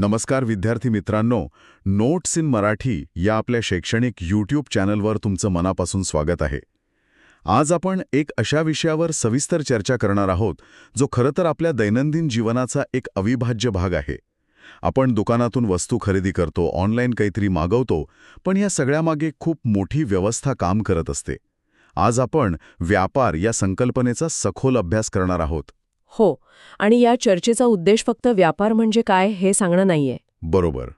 नमस्कार विद्यार्थी मित्रांनो नोट्स इन मराठी या आपल्या शैक्षणिक यूट्यूब चॅनलवर तुमचं मनापासून स्वागत आहे. आज आपण एक अशा विषयावर सविस्तर चर्चा करणार आहोत जो खरं तर आपल्या दैनंदिन जीवनाचा एक अविभाज्य भाग आहे. आपण दुकानातून वस्तू खरेदी करतो ऑनलाईन काहीतरी मागवतो पण या सगळ्यामागे खूप मोठी व्यवस्था काम करत असते. आज आपण व्यापार या संकल्पनेचा सखोल अभ्यास करणार आहोत. हो. आणि या चर्चेचा उद्देश फक्त व्यापार म्हणजे काय हे सांगणं नाहीये. बरोबर.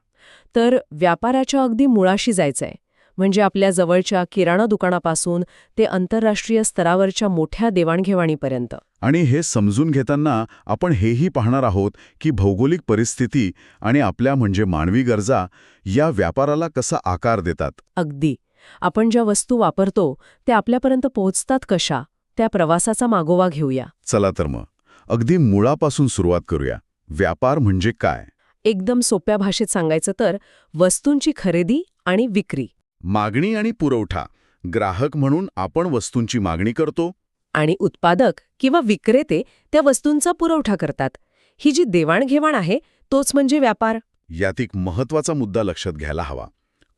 तर व्यापाराच्या अगदी मुळाशी जायचंय. म्हणजे आपल्या जवळच्या किराणा दुकानापासून ते आंतरराष्ट्रीय स्तरावरच्या मोठ्या देवाणघेवाणीपर्यंत. आणि हे समजून घेताना आपण हेही पाहणार आहोत की भौगोलिक परिस्थिती आणि आपल्या म्हणजे मानवी गरजा या व्यापाराला कसा आकार देतात. अगदी. आपण ज्या वस्तू वापरतो त्या आपल्यापर्यंत पोहोचतात कशा? त्या प्रवासाचा मागोवा घेऊया. चला तर मग. अगदी मुळापासून सुरुवात करूया. व्यापार म्हणजे काय? एकदम सोप्या भाषेत सांगायचं तर वस्तूंची खरेदी आणि विक्री. मागणी आणि पुरवठा. ग्राहक म्हणून आपण वस्तूंची मागणी करतो. आणि उत्पादक किंवा विक्रेते त्या वस्तूंचा पुरवठा करतात. ही जी देवाणघेवाण आहे तोच म्हणजे व्यापार. यात एक महत्त्वाचा मुद्दा लक्षात घ्यायला हवा.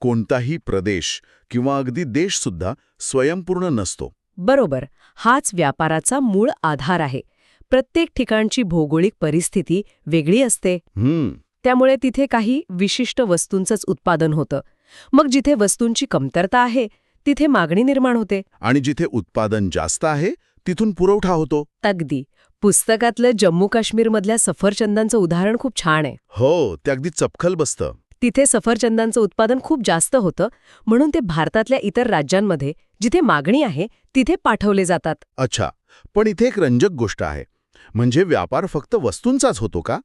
कोणताही प्रदेश किंवा अगदी देशसुद्धा स्वयंपूर्ण नसतो. बरोबर. हाच व्यापाराचा मूळ आधार आहे. प्रत्येक ठिकाणची भौगोलिक परिस्थिती वेगळी असते. त्यामुळे तिथे काही विशिष्ट वस्तूंचंच उत्पादन होतं. मग जिथे वस्तूंची कमतरता आहे तिथे मागणी निर्माण होते. आणि जिथे उत्पादन जास्त आहे तिथून पुरवठा होतो. अगदी. पुस्तकातलं जम्मू काश्मीरमधल्या सफरचंदांचं उदाहरण खूप छान आहे. हो ते अगदी चपखल बसतं. तिथे सफरचंदांचं उत्पादन खूप जास्त होतं म्हणून ते भारतातल्या इतर राज्यांमध्ये जिथे मागणी आहे तिथे पाठवले जातात. अच्छा पण इथे एक रंजक गोष्ट आहे. म्हणजे व्यापार फक्त वस्तूंचाच होतो का?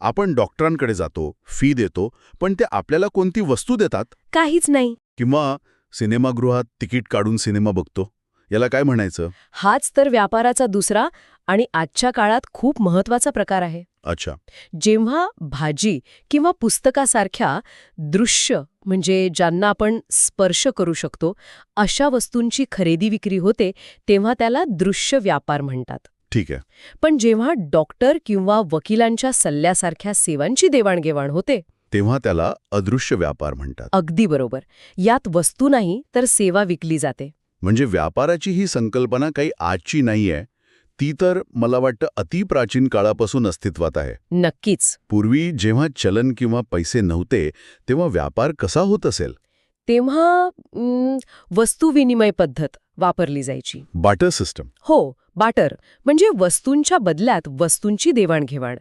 आपण डॉक्टरांकडे जातो फी देतो पण ते आपल्याला कोणती वस्तू देतात? काहीच नाही. किंवा सिनेमागृहात तिकीट काढून सिनेमा बघतो? याला काय म्हणायचं? हाच तर व्यापाराचा दुसरा आणि आजच्या काळात खूप महत्त्वाचा प्रकार आहे. अच्छा. जेव्हा भाजी किंवा पुस्तकासारख्या दृश्य म्हणजे ज्यांना आपण स्पर्श करू शकतो अशा वस्तूंची खरेदी विक्री होते तेव्हा त्याला दृश्य व्यापार म्हणतात. ठीक आहे. पण जेव्हा डॉक्टर किंवा वकिलांच्या सल्ल्यासारख्या सेवांची देवाणघेवाण होते. तेव्हा त्याला अदृश्य व्यापार म्हणतात. अगदी बरोबर. यात वस्तू नाही तर सेवा विकली जाते. म्हणजे व्यापाराची ही संकल्पना काही आजची नाहीये. ती तर मला वाटतं अतिप्राचीन काळापासून अस्तित्वात आहे. नक्कीच. पूर्वी जेव्हा चलन किंवा पैसे नव्हते तेव्हा व्यापार कसा होत असेल? तेव्हा वस्तू विनिमय पद्धत वापरली जायची. Barter system. हो बाटर म्हणजे वस्तूंच्या बदल्यात वस्तूंची देवाणघेवाण.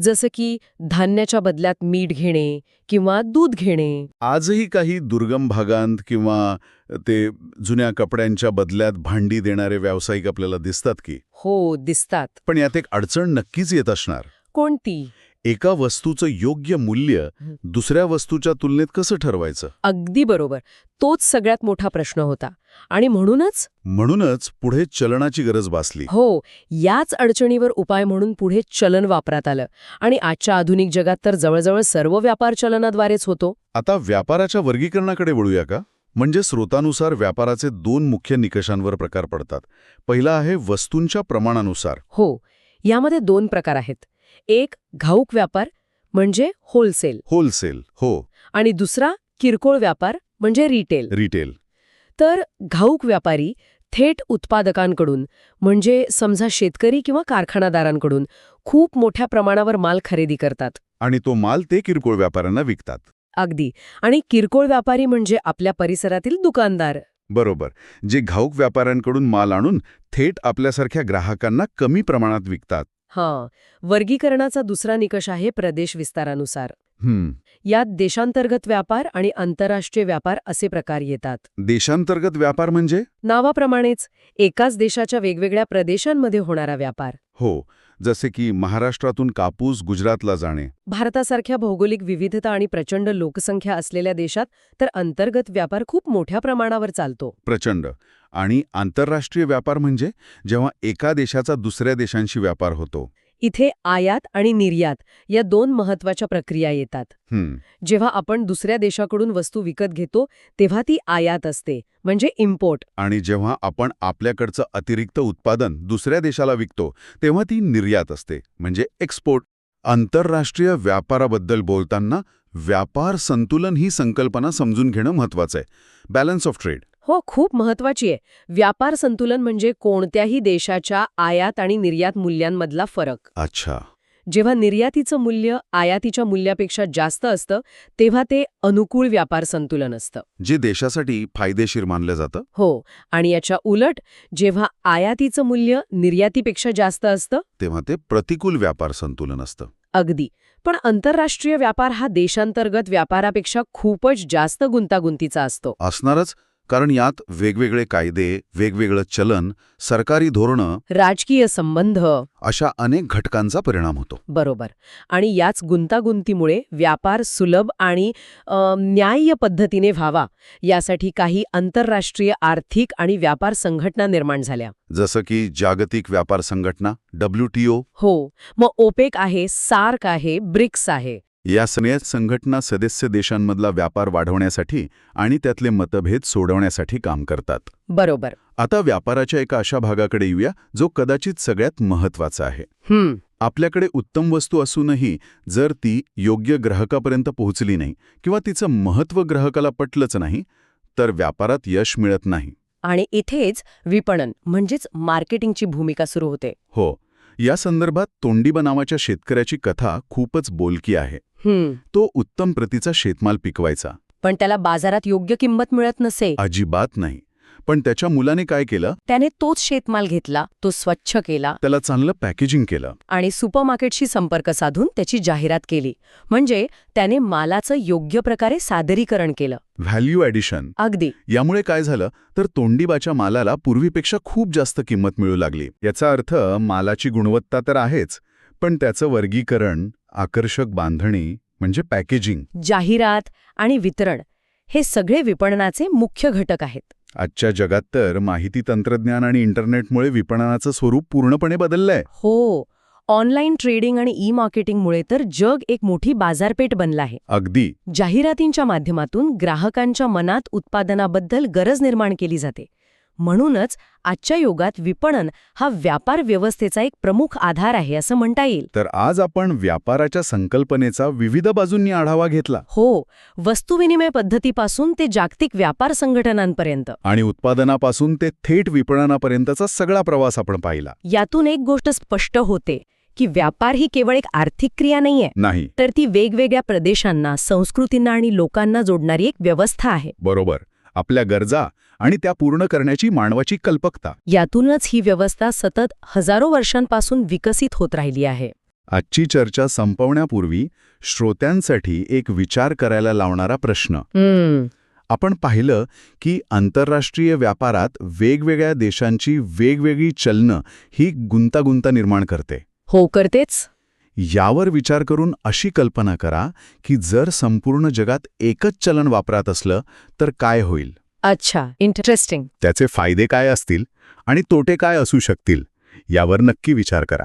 जसं की धान्याच्या बदल्यात मीठ घेणे किंवा दूध घेणे. आजही काही दुर्गम भागांत किंवा ते जुन्या कपड्यांच्या बदल्यात भांडी देणारे व्यावसायिक आपल्याला दिसतात की? हो दिसतात. पण यात एक अडचण नक्कीच येत असणार. कोणती? एका वस्तूचं योग्य मूल्य दुसऱ्या वस्तूच्या तुलनेत कसं ठरवायचं? अगदी बरोबर. तोच सगळ्यात मोठा प्रश्न होता. आणि म्हणूनच? म्हणूनच पुढे चलनाची गरज भासली. हो याच अडचणीवर उपाय म्हणून पुढे चलन वापरात आलं. आणि आजच्या आधुनिक जगात तर जवळजवळ सर्व व्यापार चलनाद्वारेच होतो. आता व्यापाराच्या वर्गीकरणाकडे वळूया का? म्हणजे स्रोतानुसार व्यापाराचे दोन मुख्य निकषांवर प्रकार पडतात. पहिला आहे वस्तूंच्या प्रमाणानुसार. हो यामध्ये दोन प्रकार आहेत. एक घाऊक व्यापार म्हणजे होलसेल होलसेल हो. आणि दुसरा किरकोळ व्यापार म्हणजे रिटेल रिटेल तर घाऊक व्यापारी थेट उत्पादकांकडून म्हणजे समजा शेतकरी किंवा कारखानादारांकडून खूप मोठ्या प्रमाणावर माल खरेदी करतात. आणि तो माल ते किरकोळ व्यापाऱ्यांना विकतात. अगदी. आणि किरकोळ व्यापारी म्हणजे आपल्या परिसरातील दुकानदार. बरोबर. जे घाऊक व्यापाऱ्यांकडून माल आणून थेट आपल्यासारख्या ग्राहकांना कमी प्रमाणात विकतात. हां. वर्गीकरणाचा दुसरा निकष आहे प्रदेश विस्तारानुसार. यात देशांतर्गत व्यापार आणि आंतरराष्ट्रीय व्यापार असे प्रकार येतात. देशांतर्गत व्यापार म्हणजे? नावाप्रमाणेच एकाच देशाच्या वेगवेगळ्या प्रदेशांमध्ये होणारा व्यापार. हो. जसे की महाराष्ट्रातून कापूस गुजरातला जाणे. भारतासारख्या भौगोलिक विविधता आणि प्रचंड लोकसंख्या असलेल्या देशात तर अंतर्गत व्यापार खूप मोठ्या प्रमाणावर चालतो. प्रचंड. आणि आंतरराष्ट्रीय व्यापार म्हणजे जेव्हा एका देशाचा दुसऱ्या देशांशी व्यापार होतो. इथे आयात आणि निर्यात या दोन महत्त्वाच्या प्रक्रिया येतात. जेव्हा आपण दुसऱ्या देशाकडून वस्तू विकत घेतो तेव्हा ती आयात असते म्हणजे इम्पोर्ट आणि जेव्हा आपण आपल्याकडचं अतिरिक्त उत्पादन दुसऱ्या देशाला विकतो तेव्हा ती निर्यात असते म्हणजे एक्सपोर्ट आंतरराष्ट्रीय व्यापाराबद्दल बोलताना व्यापार संतुलन ही संकल्पना समजून घेणं महत्वाचं आहे. बॅलन्स ऑफ ट्रेड हो खूप महत्वाची आहे. व्यापार संतुलन म्हणजे कोणत्याही देशाच्या आयात आणि निर्यात मूल्यांमधला फरक. अच्छा. जेव्हा निर्यातीचं मूल्य आयातीच्या मूल्यापेक्षा जास्त असतं तेव्हा ते अनुकूल व्यापार संतुलन असतं. जे देशासाठी फायदेशीर मानलं जातं? हो आणि याच्या उलट जेव्हा आयातीचं मूल्य निर्यातीपेक्षा जास्त असतं तेव्हा ते प्रतिकूल व्यापार संतुलन असतं. अगदी. पण आंतरराष्ट्रीय व्यापार हा देशांतर्गत व्यापारापेक्षा खूपच जास्त गुंतागुंतीचा असतो. असणारच कारण यात वेगवेगळे कायदे वेगवेगळं चलन सरकारी धोरणं राजकीय संबंध अशा अनेक घटकांचा परिणाम होतो. बरोबर. आणि याच गुंतागुंतीमुळे व्यापार सुलभ आणि न्याय्य पद्धतीने व्हावा यासाठी काही आंतरराष्ट्रीय आर्थिक आणि व्यापार संघटना निर्माण झाल्या. जसं की जागतिक व्यापार संघटना डब्ल्यूटीओ हो. मग ओपेक आहे सार्क आहे ब्रिक्स आहे. या सगळ्या संघटना सदस्य देशांमधला व्यापार वाढवण्यासाठी आणि त्यातले मतभेद सोडवण्यासाठी काम करतात. बरोबर. आता व्यापाराच्या एका अशा भागाकडे येऊया जो कदाचित सगळ्यात महत्त्वाचा आहे. हम्म. आपल्याकडे उत्तम वस्तू असूनही जर ती योग्य ग्राहकापर्यंत पोहोचली नाही किंवा तिचं महत्त्व ग्राहकाला पटलंच नाही तर व्यापारात यश मिळत नाही. आणि इथेच विपणन म्हणजेच मार्केटिंगची भूमिका सुरू होते. हो. या संदर्भात तोंडीबा नावाच्या शेतकऱ्याची कथा खूपच बोलकी आहे. तो उत्तम प्रतीचा शेतमाल पिकवायचा. पण त्याला बाजारात योग्य किंमत मिळत नसे. अजिबात नाही. पण त्याच्या मुलाने काय केलं? त्याने तोच शेतमाल घेतला तो स्वच्छ केला. त्याला चांगलं पॅकेजिंग केलं. आणि सुपरमार्केटशी संपर्क साधून त्याची जाहिरात केली. म्हणजे त्याने मालाचं योग्य प्रकारे सादरीकरण केलं. व्हॅल्यू ॲडिशन अगदी. यामुळे काय झालं? तर तोंडीबाच्या मालाला पूर्वीपेक्षा खूप जास्त किंमत मिळू लागली. याचा अर्थ मालाची गुणवत्ता तर आहेच पण त्याचं वर्गीकरण आकर्षक बांधणी म्हणजे पॅकेजिंग. जाहिरात आणि वितरण हे सगळे विपणनाचे मुख्य घटक आहेत. आजच्या जगात तर माहिती तंत्रज्ञान आणि इंटरनेटमुळे विपणनाचं स्वरूप पूर्णपणे बदललंय. हो ऑनलाईन ट्रेडिंग आणि ई मार्केटिंगमुळे तर जग एक मोठी बाजारपेठ बनलं आहे. अगदी. जाहिरातींच्या माध्यमातून ग्राहकांच्या मनात उत्पादनाबद्दल गरज निर्माण केली जाते. म्हणूनच आजच्या युगात विपणन हा व्यापार व्यवस्थेचा एक प्रमुख आधार आहे असं म्हणता येईल. तर आज आपण व्यापाराच्या संकल्पनेचा विविध बाजूंनी आढावा घेतला. हो वस्तुविनिमय पद्धतीपासून ते जागतिक व्यापार संघटनांपर्यंत. आणि उत्पादनापासून ते थेट विपणनापर्यंतचा सगळा प्रवास आपण पाहिला. यातून एक गोष्ट स्पष्ट होते की व्यापार ही केवळ एक आर्थिक क्रिया नाहीये नाही. तर ती वेगवेगळ्या प्रदेशांना संस्कृतींना आणि लोकांना जोडणारी एक व्यवस्था आहे. बरोबर. आपल्या गरजा आणि त्या पूर्ण करण्याची मानवाची कल्पकता. यातूनच ही व्यवस्था सतत हजारो वर्षांपासून विकसित होत राहिली आहे. आजची चर्चा संपवण्यापूर्वी श्रोत्यांसाठी एक विचार करायला लावणारा प्रश्न. आपण पाहिलं की आंतरराष्ट्रीय व्यापारात वेगवेगळ्या देशांची वेगवेगळी चलनं ही गुंतागुंता निर्माण करते. हो करतेच. यावर विचार करून अशी कल्पना करा की जर संपूर्ण जगात एकच चलन वापरात असलं तर काय होईल? अच्छा इंटरेस्टिंग त्याचे फायदे काय असतील आणि तोटे काय असू शकतील यावर नक्की विचार करा.